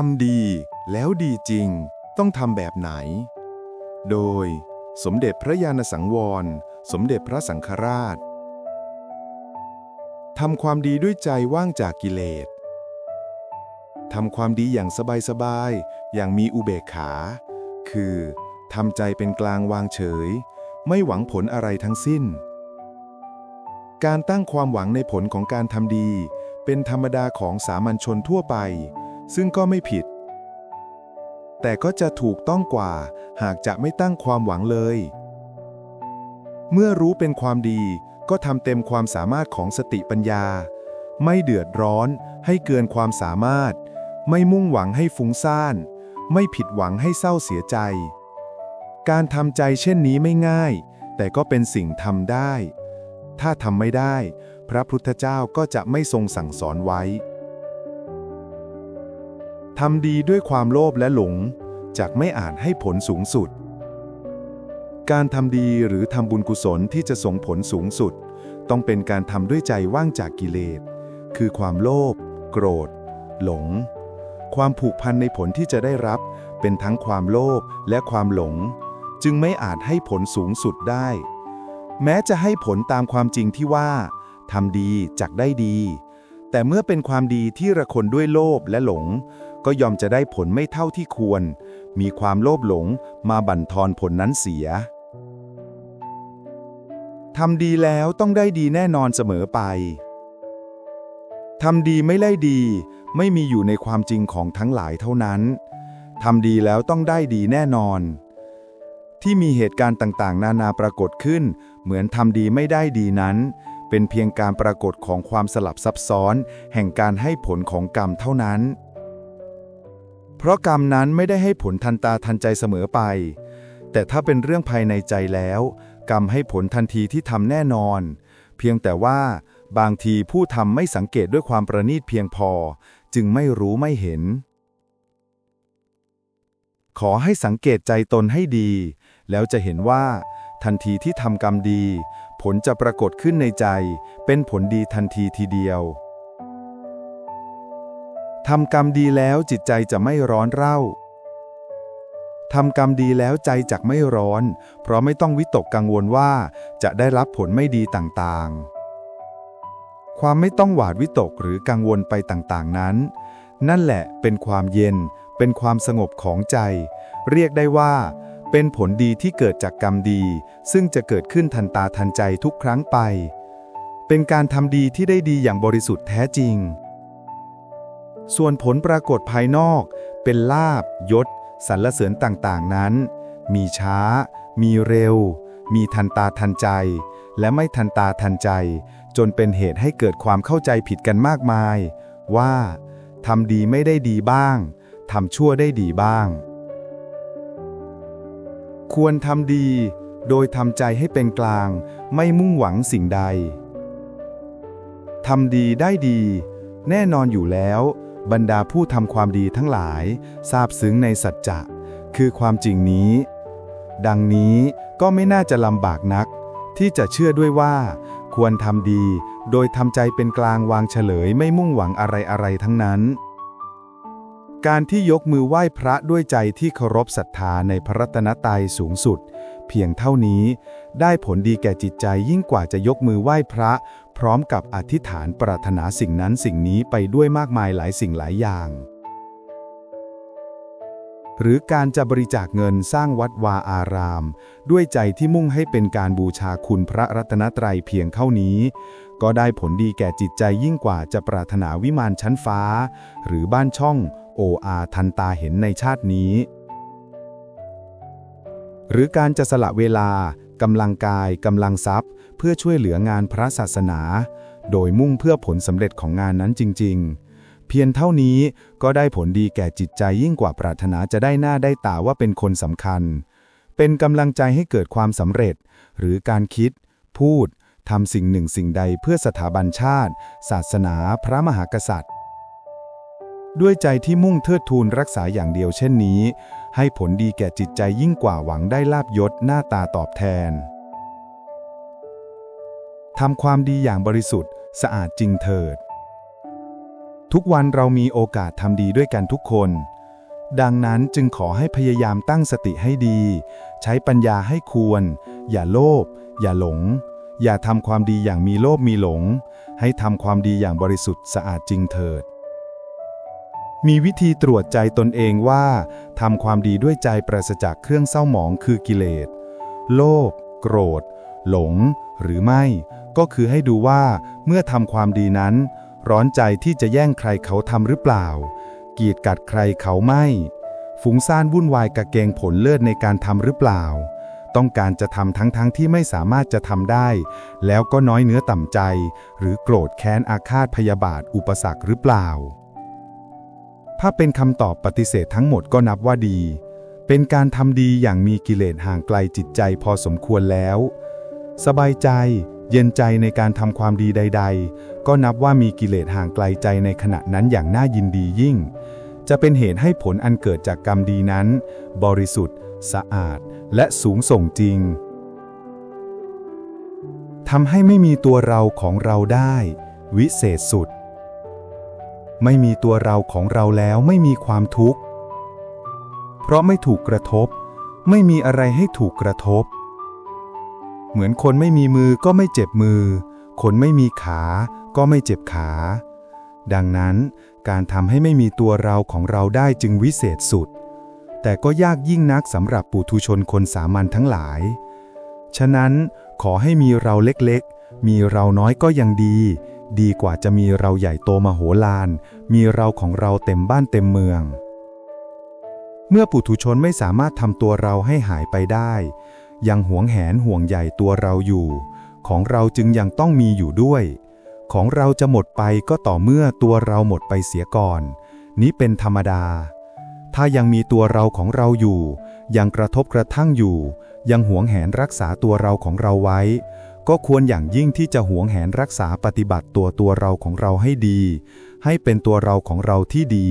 ทำดีแล้วดีจริง ต้องทำแบบไหน โดย สมเด็จพระยาณสังวร สมเด็จพระสังฆราชทำความดีด้วยใจว่างจากกิเลสทำความดีอย่างสบายๆ อย่างมีอุเบกขา คือทำใจเป็นกลางวางเฉย ไม่หวังผลอะไรทั้งสิ้น การตั้งความหวังในผลของการทำดี เป็นธรรมดาของสามัญชนทั่วไป ซึ่งก็ไม่ผิด แต่ก็จะถูกต้องกว่า หากจะไม่ตั้งความหวังเลย เมื่อรู้เป็นความดีก็ทำเต็มความสามารถของสติปัญญา ไม่เดือดร้อนให้เกินความสามารถ ไม่มุ่งหวังให้ฟุ้งซ่าน ไม่ผิดหวังให้เศร้าเสียใจ การทำใจเช่นนี้ไม่ง่าย แต่ก็เป็นสิ่งทำได้ ถ้าทำไม่ได้ พระพุทธเจ้าก็จะไม่ทรงสั่งสอนไว้ ทำดีด้วยความโลภและหลงจากไม่อาจให้ผลสูงสุด การทำดีหรือทำบุญกุศลที่จะส่งผลสูงสุด ต้องเป็นการทำด้วยใจว่างจากกิเลส คือความโลภโกรธ หลง ความผูกพันในผลที่จะได้รับ เป็นทั้งความโลภและความหลง จึงไม่อาจให้ผลสูงสุดได้ แม้จะให้ผลตามความจริงที่ว่าทำดีจักได้ดี แต่เมื่อเป็นความดีที่ระคนด้วยโลภและหลง ก็ยอมจะได้ผลไม่เท่าที่ควร มีความโลภหลงมาบั่นทอนผลนั้นเสียทำดีแล้วต้องได้ดีแน่นอนเสมอไป ทำดีไม่ไล่ดี ไม่มีอยู่ในความจริงของทั้งหลายเท่านั้น ทำดีแล้วต้องได้ดีแน่นอน ที่มีเหตุการณ์ต่างๆ นานาปรากฏขึ้น เหมือนทำดีไม่ได้ดีนั้น เป็นเพียงการปรากฏของความสลับซับซ้อน แห่งการให้ผลของกรรมเท่านั้น เพราะกรรมนั้นไม่ได้ให้ผลทันตาทันใจเสมอไป แต่ถ้าเป็นเรื่องภายในใจแล้ว กรรมให้ผลทันทีที่ทำแน่นอน เพียงแต่ว่าบางทีผู้ทำไม่สังเกตด้วยความประณีตเพียงพอ จึงไม่รู้ไม่เห็น ขอให้สังเกตใจตนให้ดี แล้วจะเห็นว่า ทันทีที่ทำกรรมดี ผลจะปรากฏขึ้นในใจ เป็นผลดีทันทีทีเดียว ทำกรรมดีแล้วจิตใจจะไม่ร้อนเร่าทำกรรมดีแล้วใจจักไม่ร้อน เพราะไม่ต้องวิตกกังวลว่าจะได้รับผลไม่ดีต่างๆ ความไม่ต้องหวาดวิตกหรือกังวลไปต่างๆนั้น นั่นแหละเป็นความเย็น เป็นความสงบของใจ เรียกได้ว่า เป็นผลดีที่เกิดจากกรรมดี ซึ่งจะเกิดขึ้นทันตาทันใจทุกครั้งไป เป็นการทำดีที่ได้ดีอย่างบริสุทธิ์แท้จริง ส่วนผลปรากฏภายนอก เป็นลาบยศสรรเสริญต่างๆนั้น มีช้า มีเร็ว มีทันตาทันใจ และไม่ทันตาทันใจ จนเป็นเหตุให้เกิดความเข้าใจผิดกันมากมาย ว่าทำดีไม่ได้ดีบ้างทำชั่วได้ดีบ้าง ควรทำดี โดยทำใจให้เป็นกลาง ไม่มุ่งหวังสิ่งใดทำดีได้ดี แน่นอนอยู่แล้ว บรรดาผู้ทำความดีทั้งหลายทราบซึ้งในสัจจะ คือความจริงนี้ ดังนี้ก็ไม่น่าจะลำบากนัก ที่จะเชื่อด้วยว่า ควรทำดี โดยทำใจเป็นกลางวางเฉลยไม่มุ่งหวังอะไรอะไรทั้งนั้น การที่ยกมือไหว้พระด้วยใจที่เคารพศรัทธาในพระรัตนตรัยสูงสุด เพียงเท่านี้ ได้ผลดีแก่จิตใจยิ่งกว่าจะยกมือไหว้พระ พร้อมกับอธิษฐานปรารถนาสิ่งนั้นสิ่งนี้ไปด้วยมากมายหลายสิ่งหลายอย่าง หรือการจะบริจาคเงินสร้างวัดวาอาราม ด้วยใจที่มุ่งให้เป็นการบูชาคุณพระรัตนตรัยเพียงเท่านี้ ก็ได้ผลดีแก่จิตใจยิ่งกว่าจะปรารถนาวิมานชั้นฟ้า หรือบ้านช่องโออาทันตาเห็นในชาตินี้ หรือการจะสละเวลากำลังกายกำลังทรัพย์ เพื่อช่วยเหลืองานพระศาสนา โดยมุ่งเพื่อผลสำเร็จของงานนั้นจริง ๆ เพียงเท่านี้ก็ได้ผลดีแก่จิตใจยิ่งกว่าปรารถนาจะได้หน้าได้ตาว่าเป็นคนสำคัญ เป็นกำลังใจให้เกิดความสำเร็จ หรือการคิด พูดทำสิ่งหนึ่งสิ่งใดเพื่อสถาบันชาติ ศาสนา พระมหากษัตริย์ ด้วยใจที่มุ่งเทิดทูนรักษาอย่างเดียวเช่นนี้ ให้ผลดีแก่จิตใจยิ่งกว่าหวังได้ลาบยศหน้าตาตอบแทน ทำความดีอย่างบริสุทธิ์ สะอาดจริงเถิด ทุกวันเรามีโอกาสทำดีด้วยกันทุกคน ดังนั้นจึงขอให้พยายามตั้งสติให้ดี ใช้ปัญญาให้ควร อย่าโลภอย่าหลง อย่าทำความดีอย่างมีโลภมีหลง ให้ทำความดีอย่างบริสุทธิ์สะอาดจริงเถิด มีวิธีตรวจใจตนเองว่าทำความดีด้วยใจปราศจากเครื่องเศร้าหมองคือกิเลส โลภโกรธ หลง หรือไม่ ก็คือให้ดูว่าเมื่อทำความดีนั้น ร้อนใจที่จะแย่งใครเขาทำหรือเปล่า กีดกัดใครเขาไม่ฟุ้งซ่านวุ่นวายกะเกงผลเลิศในการทำหรือเปล่า ต้องการจะทำทั้งๆทที่ไม่สามารถจะทำได้ แล้วก็น้อยเนื้อต่ำใจ หรือโกรธแค้นอาฆาตพยาบาทอุปสรรคหรือเปล่า ถ้าเป็นคำตอบปฏิเสธทั้งหมดก็นับว่าดี เป็นการทำดีอย่างมีกิเลสห่างไกลจิตใจพอสมควรแล้ว สบายใจ เย็นใจในการทำความดีใด ๆ ก็นับว่ามีกิเลสห่างไกลใจในขณะนั้นอย่างน่ายินดียิ่ง จะเป็นเหตุให้ผลอันเกิดจากกรรมดีนั้น บริสุทธิ์ สะอาด และสูงส่งจริงทำให้ไม่มีตัวเราของเราได้ วิเศษสุด ไม่มีตัวเราของเราแล้วไม่มีความทุกข์ เพราะไม่ถูกกระทบ ไม่มีอะไรให้ถูกกระทบ เหมือนคนไม่มีมือก็ไม่เจ็บมือ คนไม่มีขาก็ไม่เจ็บขา ดังนั้นการทำให้ไม่มีตัวเราของเราได้จึงวิเศษสุด แต่ก็ยากยิ่งนักสำหรับปุถุชนคนสามัญทั้งหลาย ฉะนั้นขอให้มีเราเล็กๆ มีเราน้อยก็ยังดี ดีกว่าจะมีเราใหญ่โตมโหฬาร มีเราของเราเต็มบ้านเต็มเมือง เมื่อปุถุชนไม่สามารถทำตัวเราให้หายไปได้ ยังหวงแหนห่วงใหญ่ตัวเราอยู่ ของเราจึงยังต้องมีอยู่ด้วย ของเราจะหมดไปก็ต่อเมื่อตัวเราหมดไปเสียก่อน นี้เป็นธรรมดา ถ้ายังมีตัวเราของเราอยู่ ยังกระทบกระทั่งอยู่ ยังหวงแหนรักษาตัวเราของเราไว้ ก็ควรอย่างยิ่งที่จะหวงแหนรักษาปฏิบัติตัวตัวเราของเราให้ดี ให้เป็นตัวเราของเราที่ดี